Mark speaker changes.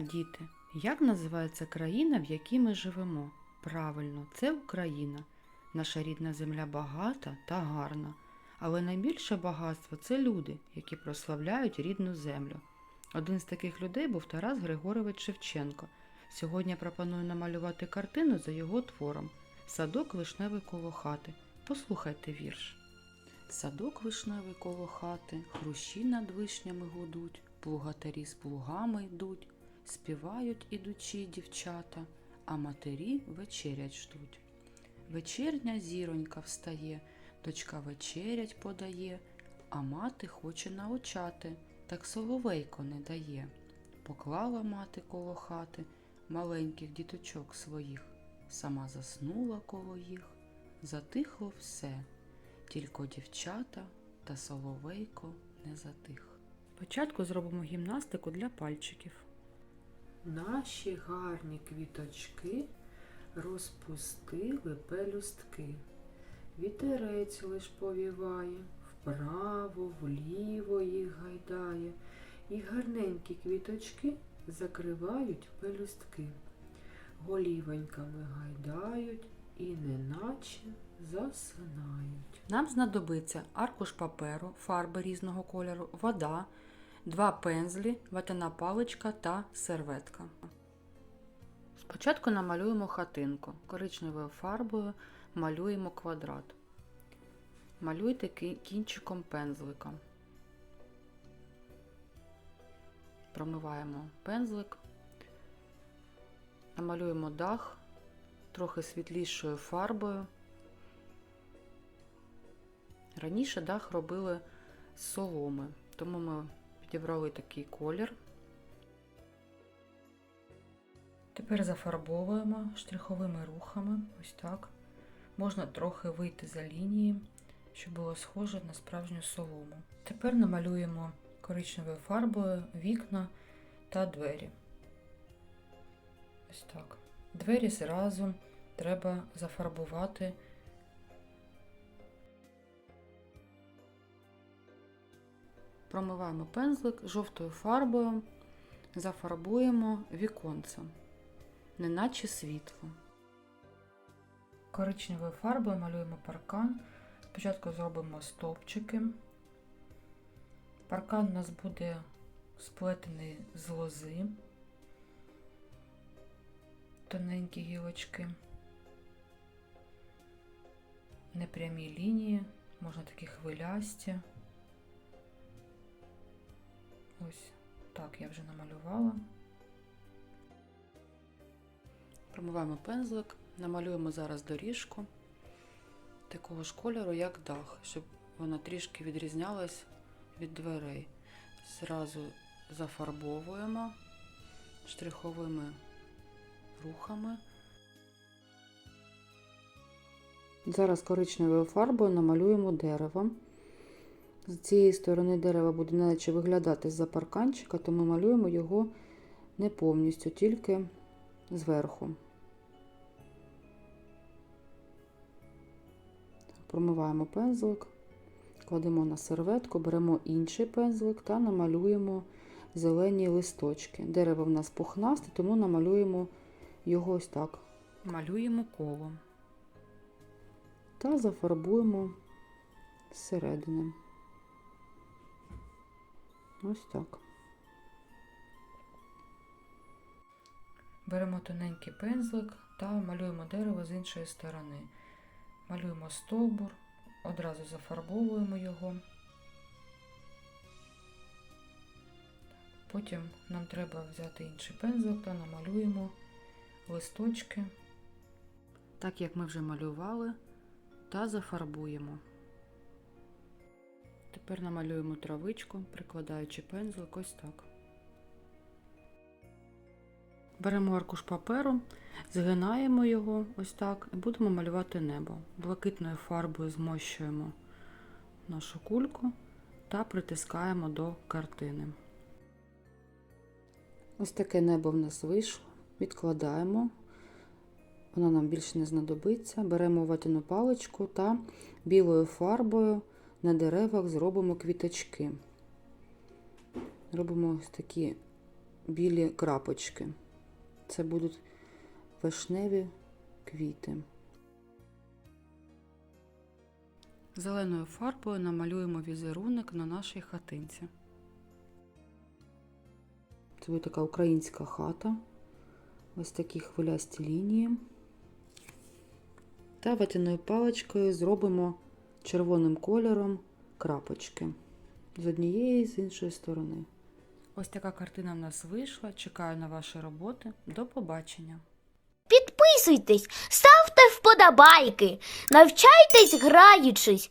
Speaker 1: Діти, як називається країна, в якій ми живемо? Правильно, це Україна. Наша рідна земля багата та гарна, але найбільше багатство це люди, які прославляють рідну землю. Один з таких людей був Тарас Григорович Шевченко. Сьогодні пропоную намалювати картину за його твором Садок вишневий коло хати. Послухайте вірш. Садок вишневий коло хати, хрущі над вишнями гудуть, плугатарі з плугами йдуть, співають ідучі дівчата, а матері вечерять ждуть. Вечірня зіронька встає, дочка вечерять подає, а мати хоче научати, так соловейко не дає. Поклала мати коло хати маленьких діточок своїх, сама заснула коло їх, затихло все, тільки дівчата та соловейко не затих. Спочатку зробимо гімнастику для пальчиків. Наші гарні квіточки розпустили пелюстки. Вітерець лиш повіває, вправо, вліво їх гайдає, і гарненькі квіточки закривають пелюстки. Голівеньками гайдають і неначе засинають. Нам знадобиться аркуш паперу, фарби різного кольору, вода, два пензлі, ватяна паличка та серветка. Спочатку намалюємо хатинку. Коричневою фарбою малюємо квадрат. Малюйте кінчиком пензлика. Промиваємо пензлик. Намалюємо дах трохи світлішою фарбою. Раніше дах робили з соломи, тому ми підібрали такий колір. Тепер зафарбовуємо штриховими рухами, ось так. Можна трохи вийти за лінії, щоб було схоже на справжню солому. Тепер намалюємо коричневою фарбою вікна та двері. Ось так. Двері зразу треба зафарбувати. Промиваємо пензлик жовтою фарбою, зафарбуємо віконце, неначе світло. Коричневою фарбою малюємо паркан. Спочатку зробимо стовпчики. Паркан у нас буде сплетений з лози, тоненькі гілочки, непрямі лінії, можна такі хвилясті. Ось так я вже намалювала. Промиваємо пензлик, намалюємо зараз доріжку такого ж кольору, як дах, щоб вона трішки відрізнялась від дверей. Зразу зафарбовуємо штриховими рухами. Зараз коричневою фарбою намалюємо дерево. З цієї сторони дерева буде наче виглядати з-за парканчика, тому малюємо його не повністю, тільки зверху. Промиваємо пензлик, кладемо на серветку, беремо інший пензлик та намалюємо зелені листочки. Дерево в нас пухнасте, тому намалюємо його ось так. Малюємо коло та зафарбуємо зсередини. Ось так. Беремо тоненький пензлик та малюємо дерево з іншої сторони. Малюємо стовбур, одразу зафарбовуємо його. Потім нам треба взяти інший пензлик та намалюємо листочки, так як ми вже малювали, та зафарбуємо. Тепер намалюємо травичку, прикладаючи пензлик ось так. Беремо аркуш паперу, згинаємо його ось так і будемо малювати небо. Блакитною фарбою змощуємо нашу кульку та притискаємо до картини. Ось таке небо в нас вийшло. Відкладаємо. Воно нам більше не знадобиться. Беремо ватяну паличку та білою фарбою на деревах зробимо квіточки. Робимо ось такі білі крапочки. Це будуть вишневі квіти. Зеленою фарбою намалюємо візерунок на нашій хатинці. Це буде така українська хата. Ось такі хвилясті лінії. Та ватяною паличкою зробимо червоним кольором крапочки з однієї і з іншої сторони. Ось така картина в нас вийшла. Чекаю на ваші роботи. До побачення!
Speaker 2: Підписуйтесь, ставте вподобайки, навчайтесь граючись